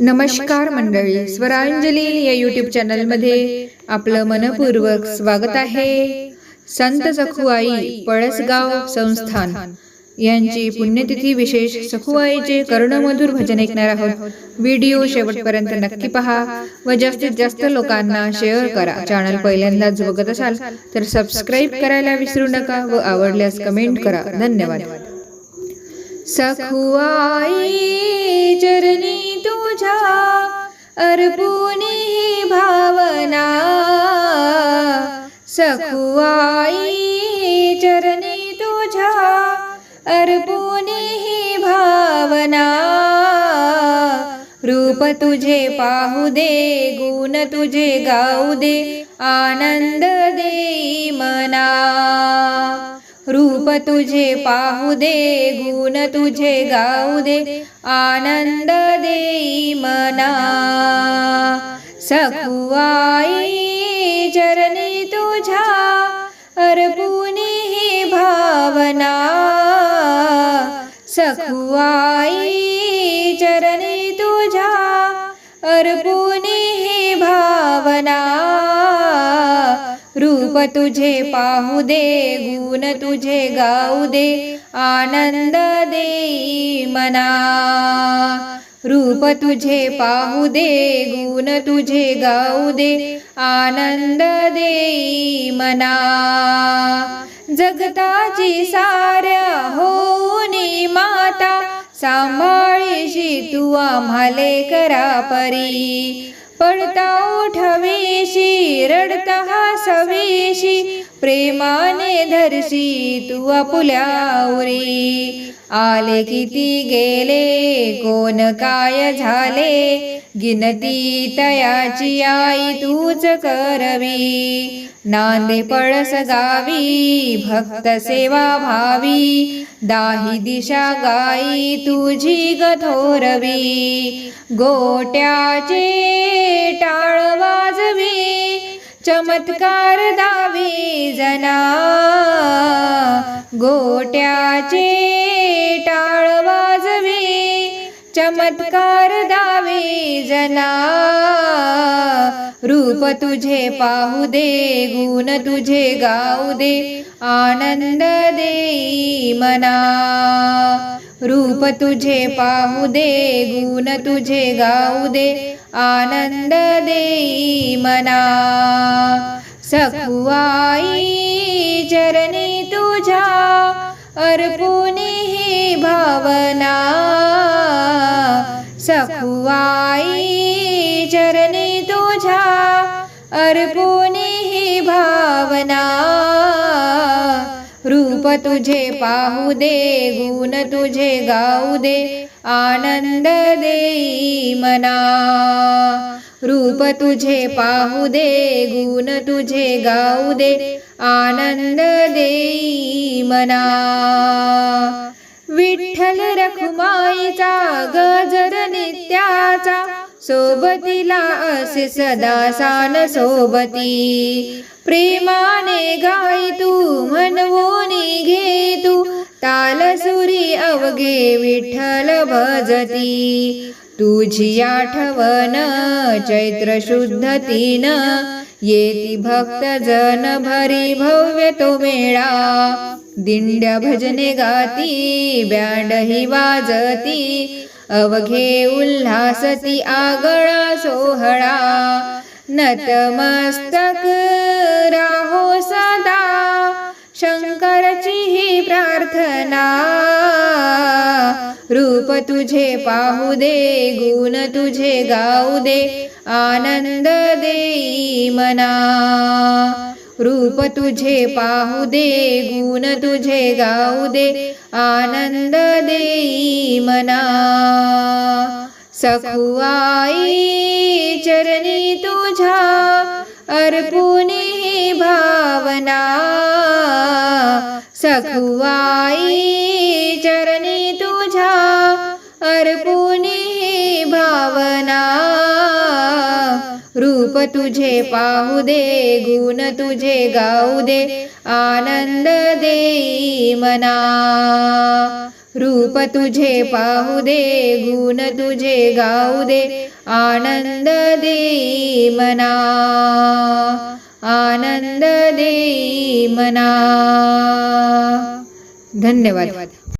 नमस्कार मंडळी स्वरांजली या युट्यूब चॅनलमध्ये आपलं मनपूर्वक स्वागत आहे. संत सखुआई पळसगाव संस्थान. यांची पुण्यतिथी विशेष सखुआईचे कर्णमधुर भजन ऐकणार आहोत. व्हिडिओ शेवटपर्यंत नक्की पहा व जास्तीत जास्त लोकांना शेअर करा. चॅनल पहिल्यांदाच बघत असाल तर सबस्क्राईब करायला विसरू नका व आवडल्यास कमेंट करा. धन्यवाद. सखुआई अर्पुनी भावना सखुआई चरणी तुझ्या. अर्पुनी ही भावना रूप तुझे पाहू दे गुण तुझे गाऊ दे आनंद दे मना. रूप तुझे पाहू दे गुण तुझे गाऊ दे आनंद देई मना. सखुआई चरणी तुझ्या अर्पुनी ही भावना. सखुआई चरणी तुझ्या अर्पुनी ही भावना. रूप तुझे पाहू दे गुण तुझे गाऊ दे आनंद देई मना. रूप तुझे पाहू दे गुण तुझे गाऊ दे आनंद देई मना. जगताची साऱ्या होनी माता सांभाळीशी तू आम्हाले करा परी. पडता उठवीशी रडता हसवीशी प्रेमाने धरशी तू आपुल्यावरी. आले किती गेले कोण काय झाले? गिनती तयाची आई तूच करवी. नांदे पळस गावी भक्त सेवा भावी दाही दिशा गाई तुझी गथोरवी गोट्याचे चमत्कार दावी जना गोट्याचे टाळ वाजवी. चमत्कार दावी जना रूप तुझे पाहू दे गुण तुझे गाऊ दे आनंद देई मना. रूप तुझे पाहू दे गुण तुझे गाऊ दे आनंद देई मना. सखुआई चरणी तुझ्या अर्पुनी ही भावना. सखुआई चरणी तुझ्या अर्पुनी ही भावना. रूप तुझे पाहू दे गुण तुझे गाऊ दे आनंद देई मना रूप तुझे पाहू दे गुण तुझे गाऊ दे आनंद देई मना विठ्ठल रखुमाईचा गजर नित्याचा सोबतीला असे सदा सान सोबती. प्रेमाने गाय तू म्हणवोनी घे तू. तालसुरी अवघे विठ्ठल भजती. तुझी आठवण चैत्र शुद्ध तीन. येती भक्त जन भरी भव्य तो मेळा. दिंड्या भजने गाती बँड ही वाजती. अवघे उल्हासती आगळा सोहळा. नतमस्तक राहो सदा. शंकरची ही प्रार्थना. रूप तुझे पाहू दे गुण तुझे गाऊ दे आनंद देई मना. रूप तुझे पाहू दे गुण तुझे गाऊ दे आनंद देई मना. सखुआई चरणी तुझ्या अर्पुनी भावना. सखुआई चरणी तुझ्या अर्पु रूप तुझे पाहू दे गुण तुझे गाऊ दे आनंद देई मना. रूप तुझे पाहू दे गुण तुझे गाऊ दे आनंद देई मना. आनंद देई मना. धन्यवाद.